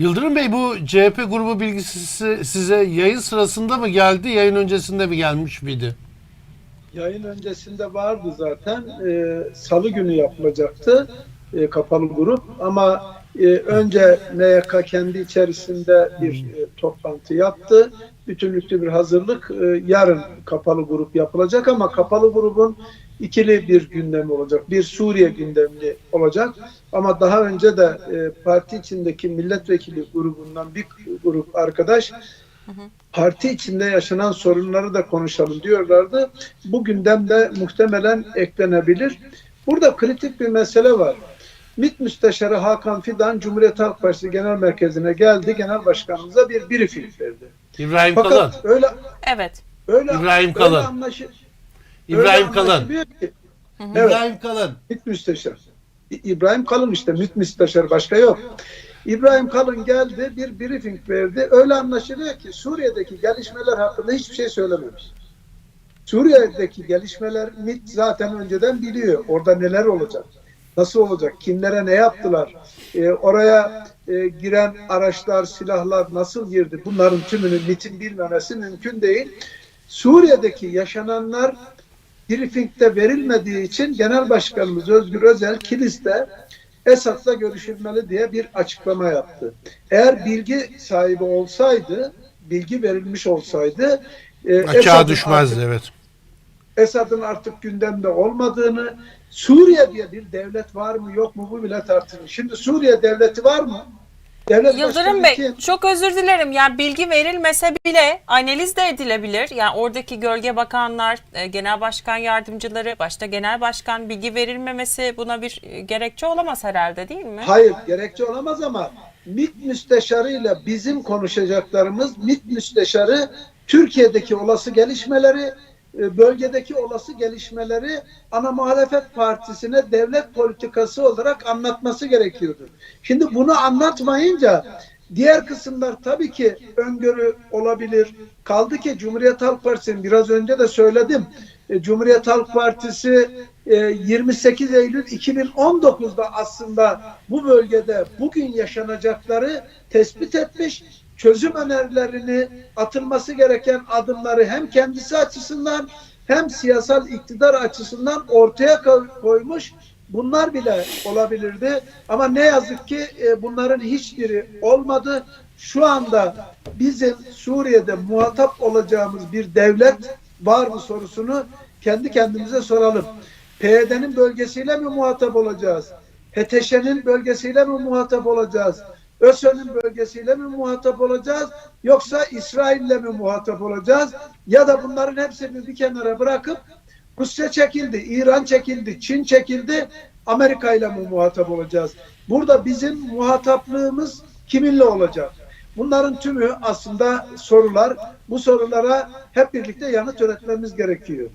Yıldırım Bey bu CHP grubu bilgisi size yayın sırasında mı geldi, yayın öncesinde mi gelmiş miydi? Yayın öncesinde vardı zaten. Ee, Salı günü yapılacaktı e, kapalı grup ama e, önce MYK kendi içerisinde bir e, toplantı yaptı. Bütünlüklü bir hazırlık. E, yarın kapalı grup yapılacak ama kapalı grubun ikili bir gündemi olacak. Bir Suriye gündemli olacak. Ama daha önce de e, parti içindeki milletvekili grubundan bir grup arkadaş parti içinde yaşanan sorunları da konuşalım diyorlardı. Bu gündemde muhtemelen eklenebilir. Burada kritik bir mesele var. MİT Müsteşarı Hakan Fidan Cumhuriyet Halk Partisi Genel Merkezi'ne geldi. Genel Başkanımıza bir briefing verdi. İbrahim Fakat Kalın. öyle Evet. öyle İbrahim öyle Kalın. anlaşı- İbrahim öyle Kalın. ki- Evet. İbrahim Kalın. MİT Müsteşarı. İ- İbrahim Kalın işte MİT Müsteşarı başka yok. İbrahim Kalın geldi bir briefing verdi. Öyle anlaşılıyor ki Suriye'deki gelişmeler hakkında hiçbir şey söylememiş. Suriye'deki gelişmeler MİT zaten önceden biliyor. Orada neler olacak? Nasıl olacak? Kimlere ne yaptılar? Ee, oraya e, giren araçlar, silahlar nasıl girdi? Bunların tümünü MİT'in bilmemesi mümkün değil. Suriye'deki yaşananlar briefingde verilmediği için Genel Başkanımız Özgür Özel Kilis'te Esad'la görüşülmeli diye bir açıklama yaptı. Eğer bilgi sahibi olsaydı, bilgi verilmiş olsaydı e, Açığa düşmezdi artık- evet. Esad'ın artık gündemde olmadığını, Suriye diye bir devlet var mı yok mu bu bile tartışılır. Şimdi Suriye devleti var mı? Devlet Yıldırım Bey kim? çok özür dilerim. Yani bilgi verilmese bile analiz de edilebilir. Yani oradaki gölge bakanlar, e, genel başkan yardımcıları, başta genel başkan bilgi verilmemesi buna bir e, gerekçe olamaz herhalde değil mi? Hayır gerekçe olamaz ama MİT müsteşarıyla bizim konuşacaklarımız MİT müsteşarı Türkiye'deki olası gelişmeleri bölgedeki olası gelişmeleri ana muhalefet partisine devlet politikası olarak anlatması gerekiyordu. Şimdi bunu anlatmayınca diğer kısımlar tabii ki öngörü olabilir. Kaldı ki Cumhuriyet Halk Partisi'nin biraz önce de söyledim. e, Cumhuriyet Halk Partisi e, 28 Eylül 2019'da aslında bu bölgede bugün yaşanacakları tespit etmiş çözüm önerilerini atılması gereken adımları hem kendisi açısından hem siyasal iktidar açısından ortaya ko- koymuş. Bunlar bile olabilirdi ama ne yazık ki e, bunların hiçbiri olmadı. Şu anda bizim Suriye'de muhatap olacağımız bir devlet var mı sorusunu kendi kendimize soralım. PYD'nin bölgesiyle mi muhatap olacağız? HTŞ'nin bölgesiyle mi muhatap olacağız? ÖSÖ'nün bölgesiyle mi muhatap olacağız? Yoksa İsrail'le mi muhatap olacağız? Ya da bunların hepsini bir kenara bırakıp Rusya çekildi, İran çekildi, Çin çekildi, Amerika ile mi muhatap olacağız? Burada bizim muhataplığımız kiminle olacak? Bunların tümü aslında sorular. Bu sorulara hep birlikte yanıt üretmemiz gerekiyor.